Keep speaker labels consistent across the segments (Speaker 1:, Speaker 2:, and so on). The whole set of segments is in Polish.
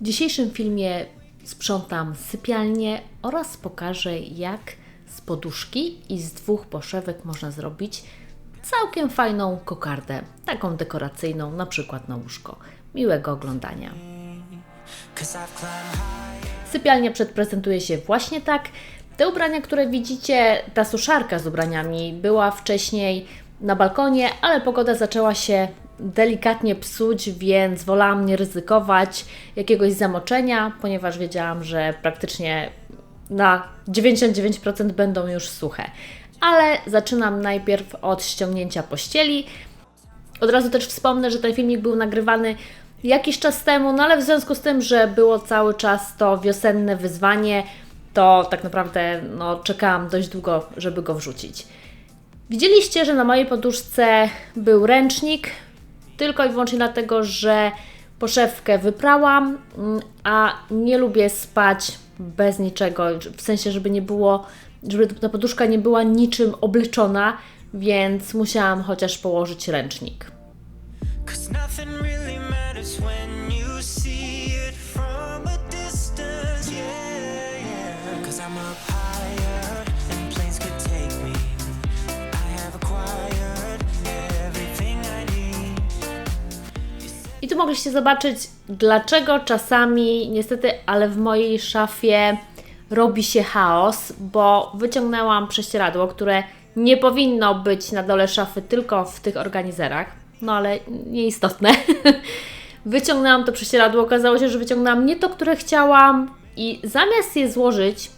Speaker 1: W dzisiejszym filmie sprzątam sypialnię oraz pokażę, jak z poduszki i z dwóch poszewek można zrobić całkiem fajną kokardę, taką dekoracyjną, na przykład na łóżko. Miłego oglądania. Sypialnia przedprezentuje się właśnie tak. Te ubrania, które widzicie, ta suszarka z ubraniami była wcześniej na balkonie, ale pogoda zaczęła się delikatnie psuć, więc wolałam nie ryzykować jakiegoś zamoczenia, ponieważ wiedziałam, że praktycznie na 99% będą już suche. Ale zaczynam najpierw od ściągnięcia pościeli. Od razu też wspomnę, że ten filmik był nagrywany jakiś czas temu, no ale w związku z tym, że było cały czas to wiosenne wyzwanie, to tak naprawdę no, czekałam dość długo, żeby go wrzucić. Widzieliście, że na mojej poduszce był ręcznik, tylko i wyłącznie dlatego, że poszewkę wyprałam, mm, a nie lubię spać bez niczego, w sensie, żeby nie było, żeby ta poduszka nie była niczym obleczona, więc musiałam chociaż położyć ręcznik.
Speaker 2: Cause nothing really matters when I
Speaker 1: tu mogliście zobaczyć, dlaczego czasami, niestety, ale w mojej szafie robi się chaos, bo wyciągnęłam prześcieradło, które nie powinno być na dole szafy, tylko w tych organizerach. No ale nieistotne. Wyciągnęłam to prześcieradło, okazało się, że wyciągnęłam nie to, które chciałam, i zamiast je złożyć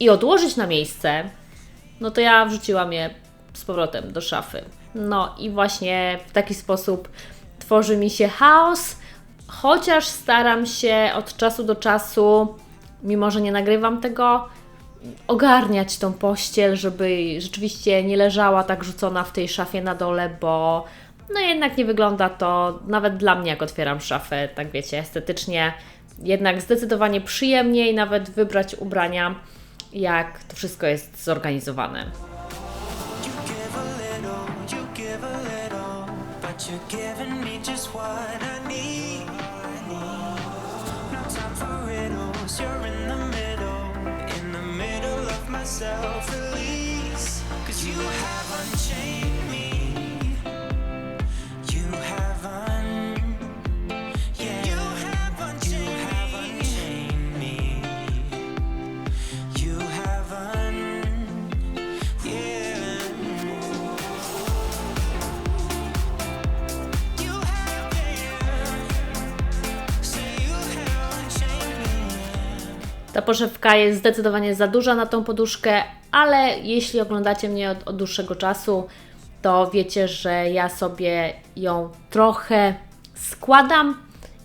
Speaker 1: i odłożyć na miejsce, no to ja wrzuciłam je z powrotem do szafy. No i właśnie w taki sposób tworzy mi się chaos, chociaż staram się od czasu do czasu, mimo że nie nagrywam tego, ogarniać tą pościel, żeby rzeczywiście nie leżała tak rzucona w tej szafie na dole, bo no jednak nie wygląda to nawet dla mnie, jak otwieram szafę, tak wiecie, estetycznie. Jednak zdecydowanie przyjemniej nawet wybrać ubrania, jak to wszystko jest zorganizowane.
Speaker 2: You're giving me just what I need. No time for riddles, you're in the middle, in the middle of my
Speaker 1: poszewka jest zdecydowanie za duża na tą poduszkę, ale jeśli oglądacie mnie od, od dłuższego czasu, to wiecie, że ja sobie ją trochę składam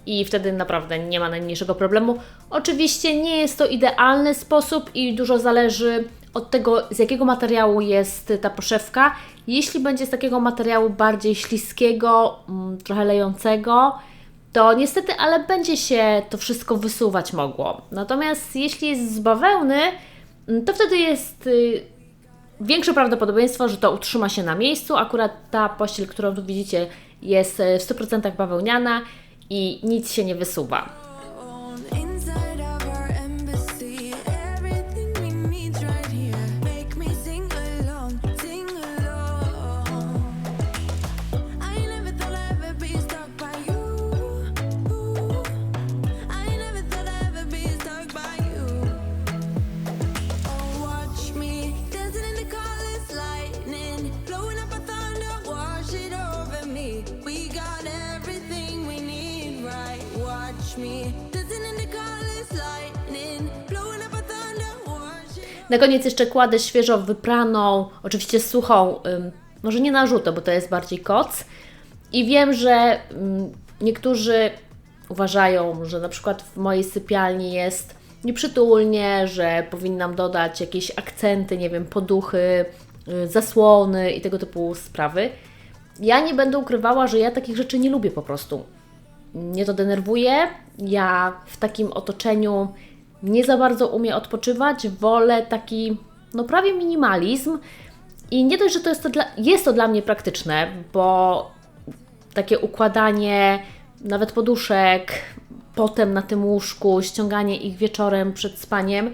Speaker 1: i wtedy naprawdę nie ma najmniejszego problemu. Oczywiście nie jest to idealny sposób i dużo zależy od tego, z jakiego materiału jest ta poszewka. Jeśli będzie z takiego materiału bardziej śliskiego, mm, trochę lejącego, to niestety, ale będzie się to wszystko wysuwać mogło. Natomiast jeśli jest z bawełny, mm, to wtedy jest y, większe prawdopodobieństwo, że to utrzyma się na miejscu. Akurat ta pościel, którą tu widzicie, jest y, w 100% bawełniana i nic się nie wysuwa. Na koniec jeszcze kładę świeżo wypraną, oczywiście suchą, może nie na żółto, bo to jest bardziej koc. I wiem, że niektórzy uważają, że na przykład w mojej sypialni jest nieprzytulnie, że powinnam dodać jakieś akcenty, nie wiem, poduchy, y, zasłony i tego typu sprawy. Ja nie będę ukrywała, że ja takich rzeczy nie lubię po prostu. Mnie to denerwuje. Ja w takim otoczeniu nie za bardzo umiem odpoczywać. Wolę taki, no prawie minimalizm. I nie dość, że to jest to dla, jest to dla mnie praktyczne, bo takie układanie nawet poduszek, potem na tym łóżku, ściąganie ich wieczorem przed spaniem.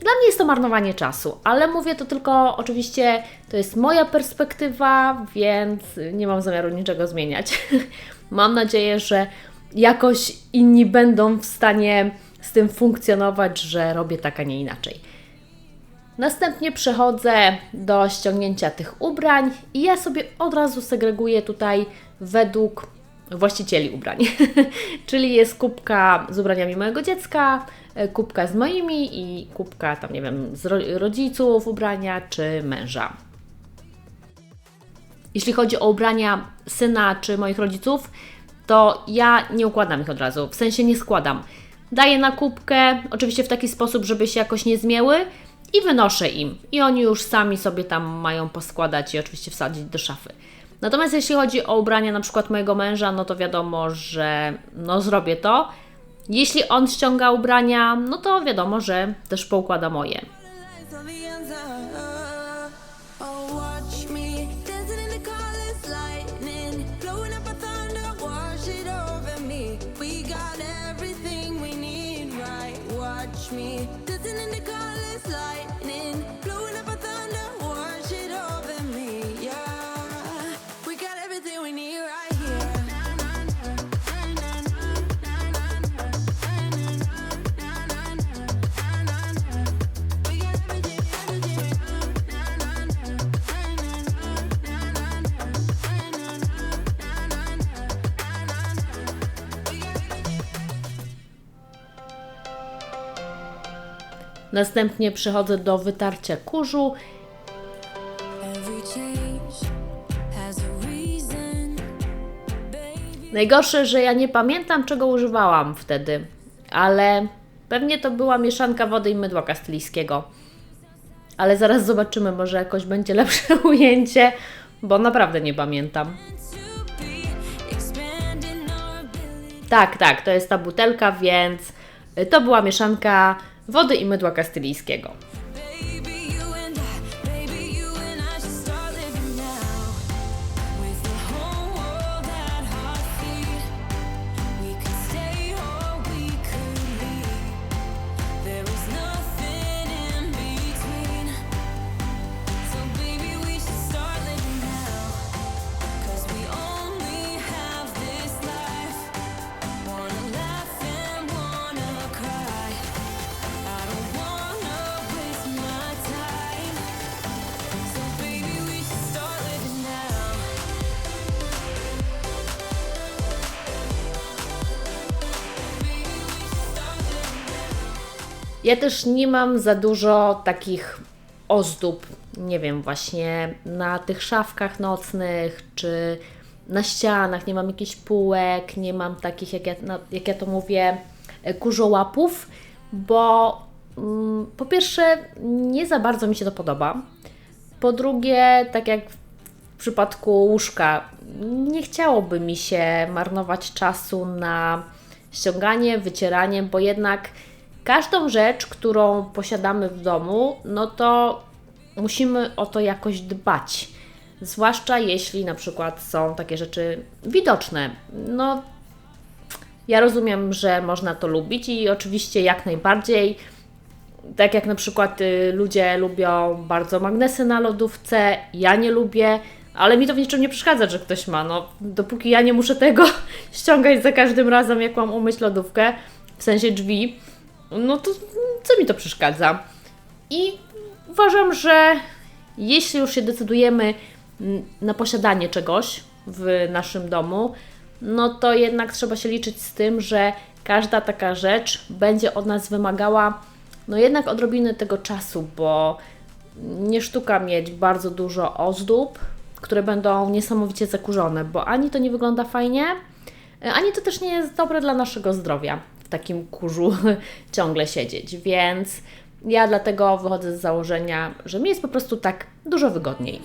Speaker 1: Dla mnie jest to marnowanie czasu, ale mówię to tylko oczywiście, to jest moja perspektywa, więc nie mam zamiaru niczego zmieniać. mam nadzieję, że jakoś inni będą w stanie z tym funkcjonować, że robię tak, a nie inaczej. Następnie przechodzę do ściągnięcia tych ubrań i ja sobie od razu segreguję tutaj według właścicieli ubrań. Czyli jest kubka z ubraniami mojego dziecka, e, kubka z moimi i kubka tam nie wiem, z ro- rodziców ubrania czy męża. Jeśli chodzi o ubrania syna czy moich rodziców, to ja nie układam ich od razu, w sensie nie składam. Daję na kubkę, oczywiście w taki sposób, żeby się jakoś nie zmieły i wynoszę im. I oni już sami sobie tam mają poskładać i oczywiście wsadzić do szafy. Natomiast jeśli chodzi o ubrania na przykład mojego męża, no to wiadomo, że no zrobię to. Jeśli on ściąga ubrania, no to wiadomo, że też poukłada moje.
Speaker 3: Watch me
Speaker 1: Następnie przechodzę do wytarcia kurzu. Najgorsze, że ja nie pamiętam, czego używałam wtedy, ale pewnie to była mieszanka wody i mydła kastylijskiego. Ale zaraz zobaczymy, może jakoś będzie lepsze ujęcie, bo naprawdę nie pamiętam. Tak, tak, to jest ta butelka, więc to była mieszanka wody i mydła kastylijskiego. Ja też nie mam za dużo takich ozdób, nie wiem, właśnie na tych szafkach nocnych, czy na ścianach, nie mam jakichś półek, nie mam takich, jak ja, na- jak ja to mówię, e, kurzołapów, bo mm, po pierwsze nie za bardzo mi się to podoba. Po drugie, tak jak w przypadku łóżka, nie chciałoby mi się marnować czasu na ściąganie, wycieranie, bo jednak każdą rzecz, którą posiadamy w domu, no to musimy o to jakoś dbać. Zwłaszcza jeśli na przykład są takie rzeczy widoczne. No, ja rozumiem, że można to lubić i oczywiście jak najbardziej tak jak na przykład y, ludzie lubią bardzo magnesy na lodówce, ja nie lubię, ale mi to w niczym nie przeszkadza, że ktoś ma. No, dopóki ja nie muszę tego ściągać za każdym razem, jak mam umyć lodówkę, w sensie drzwi, no to co mi to przeszkadza? I uważam, że jeśli już się decydujemy na posiadanie czegoś w naszym domu, no to jednak trzeba się liczyć z tym, że każda taka rzecz będzie od nas wymagała no jednak odrobiny tego czasu, bo nie sztuka mieć bardzo dużo ozdób, które będą niesamowicie zakurzone, bo ani to nie wygląda fajnie, ani to też nie jest dobre dla naszego zdrowia takim kurzu ciągle siedzieć, więc ja dlatego wychodzę z założenia, że mi jest po prostu tak dużo wygodniej.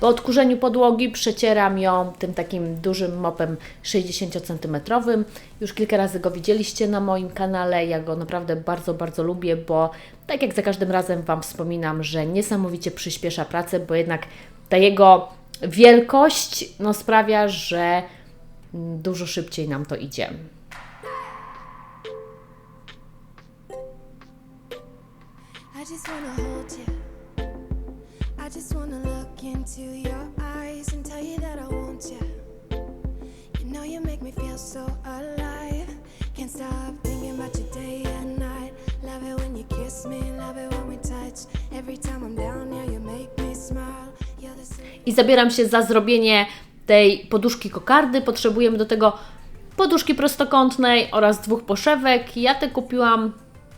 Speaker 1: Po odkurzeniu podłogi przecieram ją tym takim dużym mopem 60 cm. Już kilka razy go widzieliście na moim kanale. Ja go naprawdę bardzo, bardzo lubię, bo tak jak za każdym razem Wam wspominam, że niesamowicie przyspiesza pracę, bo jednak ta jego wielkość no, sprawia, że dużo szybciej nam to idzie.
Speaker 3: I just wanna hold you. I just wanna look into your eyes and tell you that I want you. You know you make me feel so alive. Can't stop thinking about you day and night. Love it when you kiss me, love it when we touch. Every time I'm down here, you make me smile.
Speaker 1: I zabieram się za zrobienie tej poduszki kokardy. Potrzebujemy do tego poduszki prostokątnej oraz dwóch poszewek. Ja te kupiłam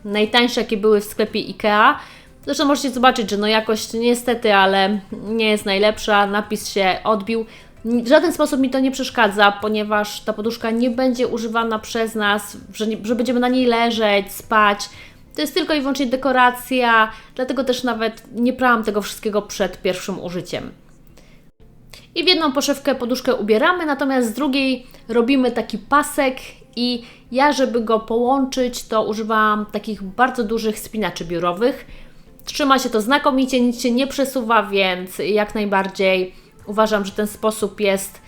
Speaker 1: najtańsze, jakie były w sklepie IKEA. Zresztą możecie zobaczyć, że no jakość niestety, ale nie jest najlepsza. Napis się odbił. W żaden sposób mi to nie przeszkadza, ponieważ ta poduszka nie będzie używana przez nas, że, nie, że będziemy na niej leżeć, spać. To jest tylko i wyłącznie dekoracja, dlatego też nawet nie prałam tego wszystkiego przed pierwszym użyciem. I w jedną poszewkę poduszkę ubieramy, natomiast z drugiej robimy taki pasek i ja, żeby go połączyć, to używałam takich bardzo dużych spinaczy biurowych. Trzyma się to znakomicie, nic się nie przesuwa, więc jak najbardziej uważam, że ten sposób jest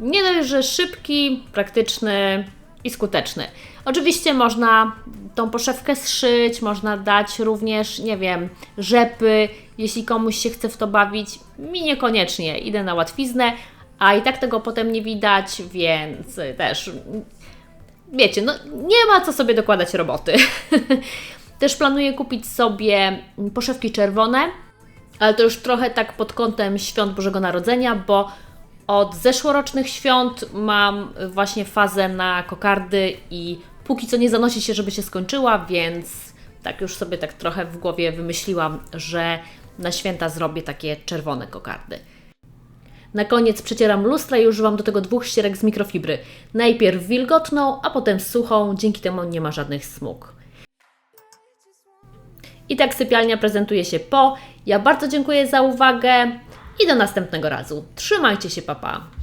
Speaker 1: nie dość, że szybki, praktyczny i skuteczny. Oczywiście można tą poszewkę zszyć, można dać również, nie wiem, rzepy, jeśli komuś się chce w to bawić. Mi niekoniecznie, idę na łatwiznę, a i tak tego potem nie widać, więc też wiecie, no nie ma co sobie dokładać roboty. Też planuję kupić sobie poszewki czerwone, ale to już trochę tak pod kątem świąt Bożego Narodzenia, bo od zeszłorocznych świąt mam właśnie fazę na kokardy i póki co nie zanosi się, żeby się skończyła, więc tak już sobie tak trochę w głowie wymyśliłam, że na święta zrobię takie czerwone kokardy. Na koniec przecieram lustra i używam do tego dwóch ścierek z mikrofibry. Najpierw wilgotną, a potem suchą, dzięki temu nie ma żadnych smug. I tak sypialnia prezentuje się po. Ja bardzo dziękuję za uwagę i do następnego razu. Trzymajcie się, papa.